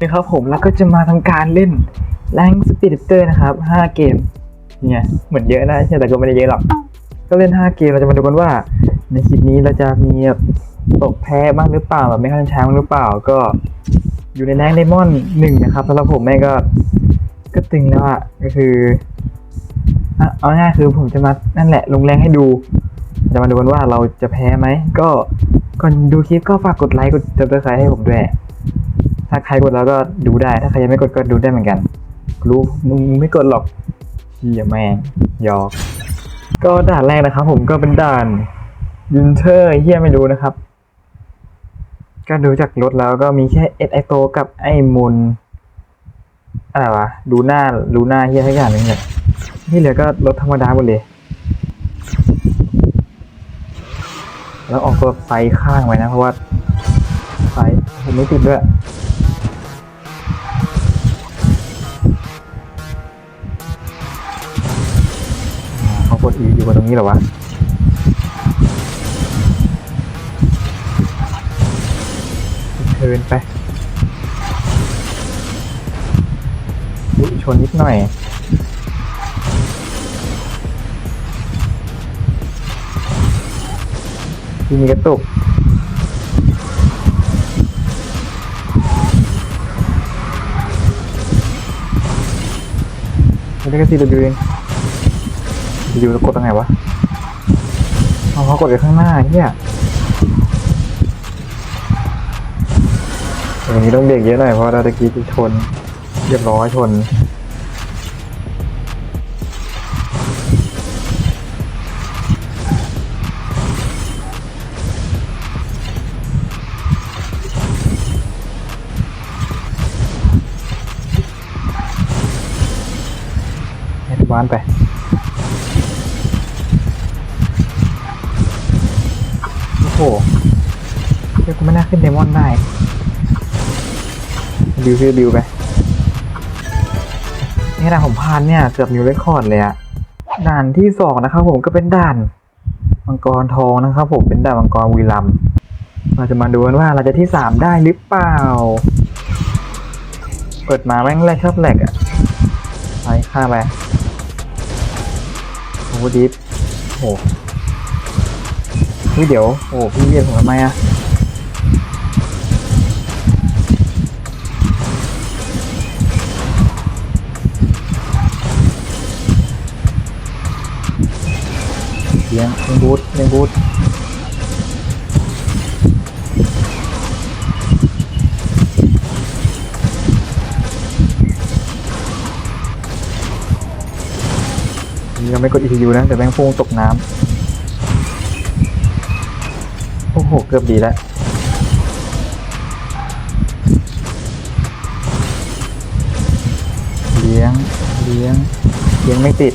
นะครับผมแล้วก็จะมาทำการเล่นแรงสปีดเตอร์นะครับ 5 เกมเนี่ยเหมือนเยอะนะแต่ก็ไม่ได้เยอะหรอก ก็เล่น 5 เกมเราจะมาดูกันว่า ในคลิปนี้เราจะมีตกแพ้บ้างหรือเปล่าแบบไม่ค่อยช้างบ้างหรือเปล่าก็อยู่ในแรงไดมอนด์หนึ่งนะครับสำหรับผมแม่ก็ก็ตึงแล้วอะก็คือเอาง่ายคือผมจะมานั่นแหละลงแรงให้ดู จะมาดูกันว่าเราจะแพ้ไหมก็ก่อนดูคลิปก็ฝากกดไลค์กดติดตามให้ผมด้วย ถ้าใครกดแล้วก็ดูได้ ถ้าใครยังไม่กดก็ดูได้เหมือนกันรู้มึงไม่กดหรอกเฮียแม่งยอก ก็ด่านแรกนะครับ ผมก็เป็นด่านวินเทอร์เฮียไม่รู้นะครับ ก็ดูจากรถแล้วก็มีแค่เอ็ดไอโตกับไอ้มุนอะไรวะดูหน้าดูหน้าเฮียทั้งอย่างนึงเนี่ยที่เหลือก็รถธรรมดาหมดเลย แล้วออกตัวไฟข้างไว้นะเพราะว่าไฟผมไม่ติดด้วย ดอีอยู่บนตรงนี้เหรอวะเทินไปอุ๊ยชนนิดหน่อยที่มีกระตุกไม่ได้ก็ซีดูเอง ยู่แล้วกดตรงไหนวะเอาเขากดไปข้างหน้าเนี่ยอย่างนี้ต้องเบรกเยอะหน่อยเพราะเราตะกี้ที่ชนเรียบร้อยชนให้ทุกบ้านไป โอ้โหเรียกกูไม่น่าขึ้นเดมอนได้บิวคือบิวไปนี่ด่านผมพานเนี่ยเกือบมิวเรคคอร์ดเลยอะด่านที่สองนะครับผมก็เป็นด่านมังกรทองนะครับผมเป็นด่านมังกรวีลัมย์เราจะมาดูกันว่าเราจะที่สามได้หรือเปล่า เปิดมาแม่งแรกชอบแหลกอะไปฆ่าไปโอ้โหดิฟโอ้ พี่เดี๋ยว โอ้พี่เรียกผมทำไมอะเลี้ยงเลี้ยงบูทเลี้ยงบูทนี่เราไม่กด ECU นะเดียวแบงพุ่งตกน้ำ โอ้โหเกือบดีแล้วเลี้ยงเลี้ยงเลี้ยงไม่ติด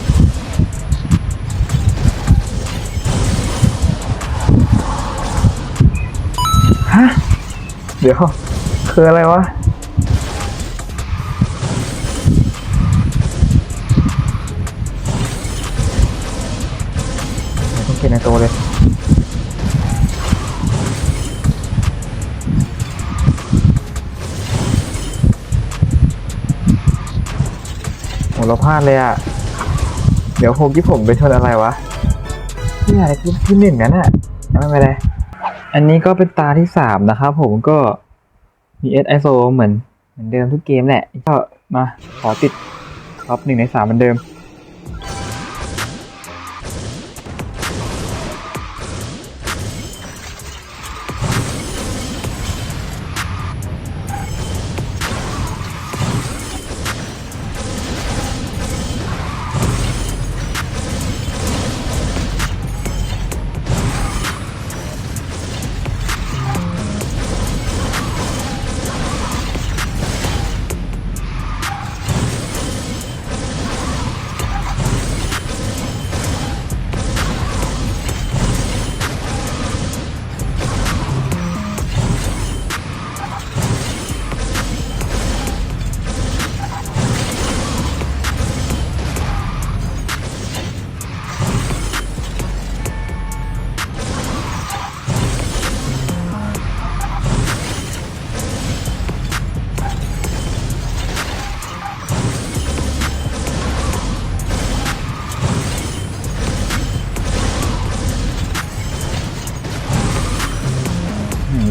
ฮะเดี๋ยวคืออะไรวะาดเลยอะ เดี๋ยวโฮกี้ผมไปชนอะไรวะที่ไรที่ที่หนึ่งนั่นอะไม่เป็นไรอันนี้ก็เป็นตาที่สามนะครับผมก็มีเอสไอโซเหมือนเหมือนเดิมทุกเกมแหละ ก็มาขอติดท็อปหนึ่งในสามเหมือนเดิม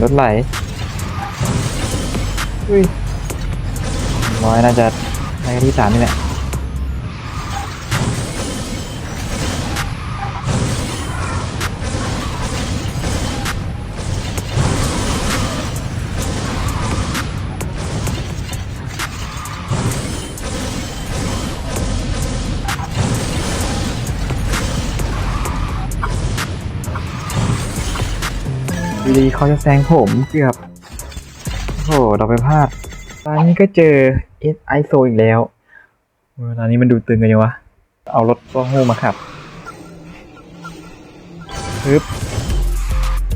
รถไหลอุ้ยน้อยน่าจะในที่สามนี่แหละ อยู่ดีเขาจะแซงผมเกือบ โอ้โหเราไปพลาดตอนนี้ก็เจอเอสไอโซอีกแล้วเออตอนนี้มันดูตึงกันยังวะ เอารถก็โฮมาขับปึ๊บ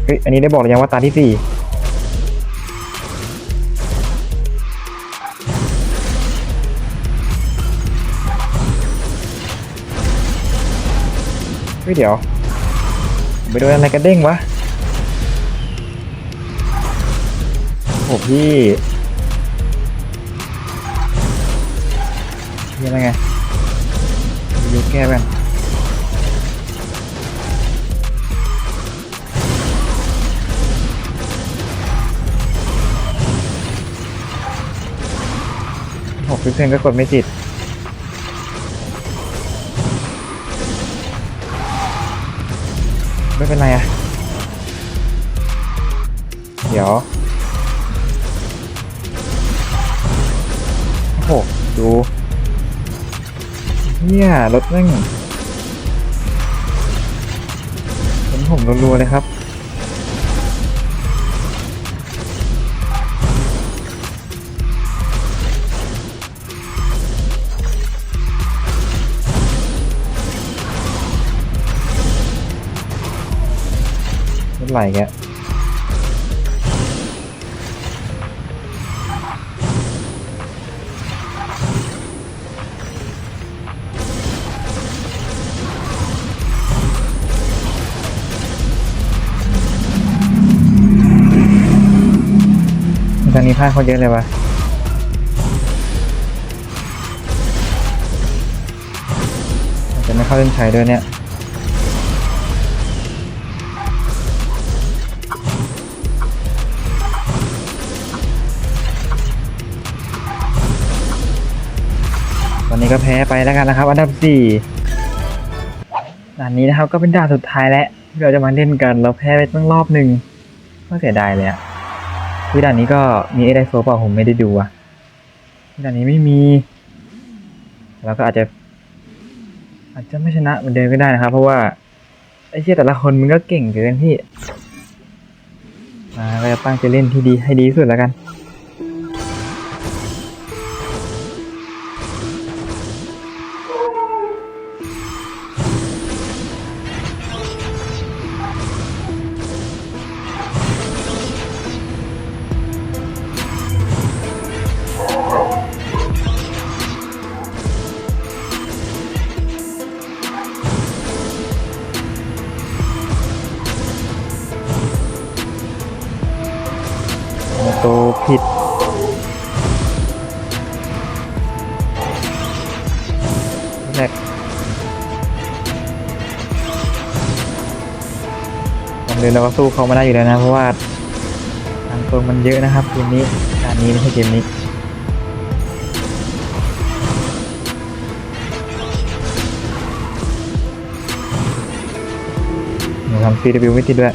เฮ้ยอันนี้ได้บอกหรือยังว่าตาที่สี่เฮ้ยเดี๋ยว ไปโดนอะไรกระเด้งวะ โอ้พี่ยังไงไงดูแก้กันหกเซนก็กดไม่ติดไม่เป็นไรอะเดี๋ยว ดูเนี่ยรถแม่งเห็นผมรัวๆเลยครับรถไหลแก ตอนนี้พลาดเขาเยอะเลยวะจะไม่เข้าเล่นชัยด้วยเนี่ยตอนนี้ก็แพ้ไปแล้วกันนะครับ อันดับสี่ด่านนี้นะครับก็เป็นด่านสุดท้ายแล้วที่เราจะมาเล่นกัน เราแพ้ไปตั้งรอบหนึ่งก็เสียดายเลยอะ ที่ด่านนี้ก็มีเอไดโฟเปล่าผมไม่ได้ดูอะด่านนี้ไม่มี แล้วก็อาจจะ อาจจะไม่ชนะเหมือนเดิมก็ได้นะครับ เพราะว่าไอ้เชี่ยแต่ละคนมันก็เก่งเกินพี่มาก็จะตั้งใจเล่นที่ดีให้ดีที่สุดแล้วกัน เลยเราก็สู้เขาไม่ได้อยู่แล้วนะเพราะว่าทางตัวมันเยอะนะครับเกมนี้การนี้ไม่ใช่เกมนี้หนูทำ CW ไม่ติดด้วย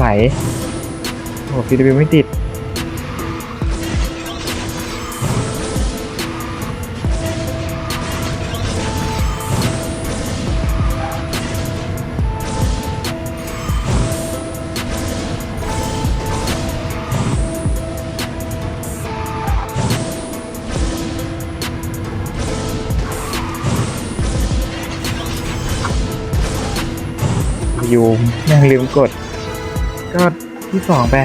ไหล โอ้ฟีดวิวไม่ติด ยูมยังลืมกด ก็ที่สองไป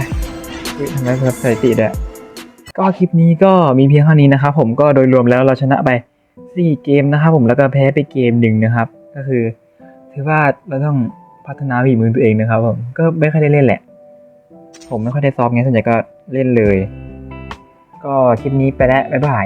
ทำไมเพิ่มสถิติด้วยก็คลิปนี้ก็มีเพียงเท่านี้นะครับผมก็โดยรวมแล้วเราชนะไป4เกมนะครับผมแล้วก็แพ้ไปเกมหนึ่งนะครับ ก็คือ ถือว่าเราต้องพัฒนาฝีมือตัวเองนะครับผมก็ไม่ค่อยได้เล่นแหละ ผมไม่ค่อยได้ซ้อมไงส่วนใหญ่ก็เล่นเลย ก็คลิปนี้ไปแล้วบ๊ายบาย